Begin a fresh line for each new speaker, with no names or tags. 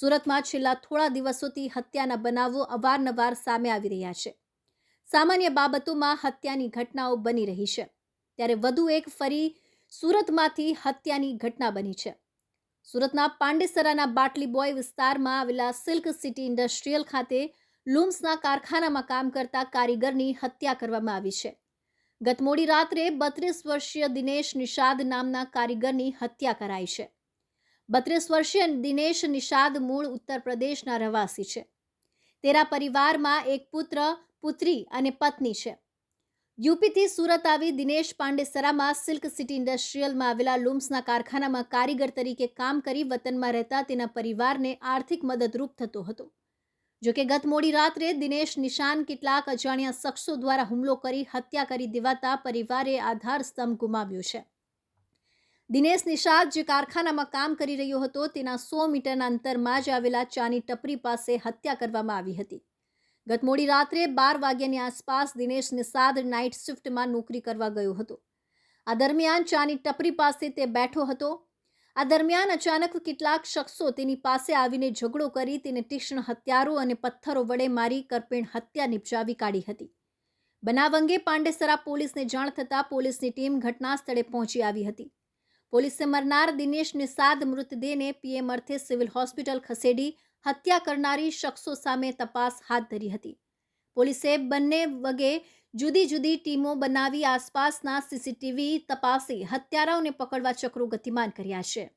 સુરતમાં છેલ્લા થોડા દિવસોથી હત્યાના બનાવો અવારનવાર સામે આવી રહ્યા છે. સામાન્ય બાબતોમાં હત્યાની ઘટનાઓ બની રહી છે. ત્યારે વધુ એક ફરી સુરતમાંથી હત્યાની ઘટના બની છે. સુરતના પાંડેસરાના બાટલી બોય વિસ્તારમાં આવેલા સિલ્ક સિટી ઇન્ડસ્ટ્રીયલ ખાતે લૂમ્સના કારખાનામાં કામ કરતા કારીગરની હત્યા કરવામાં આવી છે. ગત મોડી રાત્રે બત્રીસ વર્ષીય દિનેશ નિષાદ નામના કારીગરની હત્યા કરાઈ છે. બત્રીસ વર્ષીય દિનેશ નિષાદ મૂળ ઉત્તર પ્રદેશના રહેવાસી છે. તેના પરિવારમાં એક પુત્ર, પુત્રી અને પત્ની છે. યુપીથી સુરત આવી દિનેશ પાંડેસરામાં સિલ્ક સિટી ઇન્ડસ્ટ્રીયલમાં આવેલા લૂમ્સના કારખાનામાં કારીગર તરીકે કામ કરી વતનમાં રહેતા તેના પરિવારને આર્થિક મદદરૂપ થતો હતો. જોકે ગત મોડી રાત્રે દિનેશ નિશાન કેટલાક અજાણ્યા શખ્સો દ્વારા હુમલો કરી, હત્યા કરી દેવાતા પરિવારે આધાર સ્તંભ ગુમાવ્યો છે. દિનેશ નિષાદ, જે કારખાનામાં કામ કરી રહ્યો હતો, તેના સો મીટરના અંતરમાં જ આવેલા ચાની ટપરી પાસે હત્યા કરવામાં આવી હતી. ગત મોડી રાત્રે બાર વાગ્યાની આસપાસ દિનેશ નિષાદ નાઇટ શિફ્ટમાં નોકરી કરવા ગયો હતો. આ દરમિયાન ચાની ટપરી પાસે તે બેઠો હતો. આ દરમિયાન અચાનક કેટલાક શખ્સો તેની પાસે આવીને ઝઘડો કરી તેને તીક્ષ્ણ હથિયારો અને પથ્થરો વડે મારી કરપેણ હત્યા નિપજાવી કાઢી હતી. બનાવ અંગે પાંડેસરા પોલીસને જાણ થતાં પોલીસની ટીમ ઘટના સ્થળે પહોંચી આવી હતી. પોલીસે મરનાર દિનેશ નિષાદ મૃતદેહને પીએમ અર્થે સિવિલ હોસ્પિટલ ખસેડી હત્યા કરનારી શખ્સો સામે તપાસ હાથ ધરી હતી. પોલીસે બંને વગે જુદી જુદી ટીમો બનાવી આસપાસના સીસીટીવી તપાસી હત્યારાઓને પકડવા ચક્રો ગતિમાન કર્યા છે.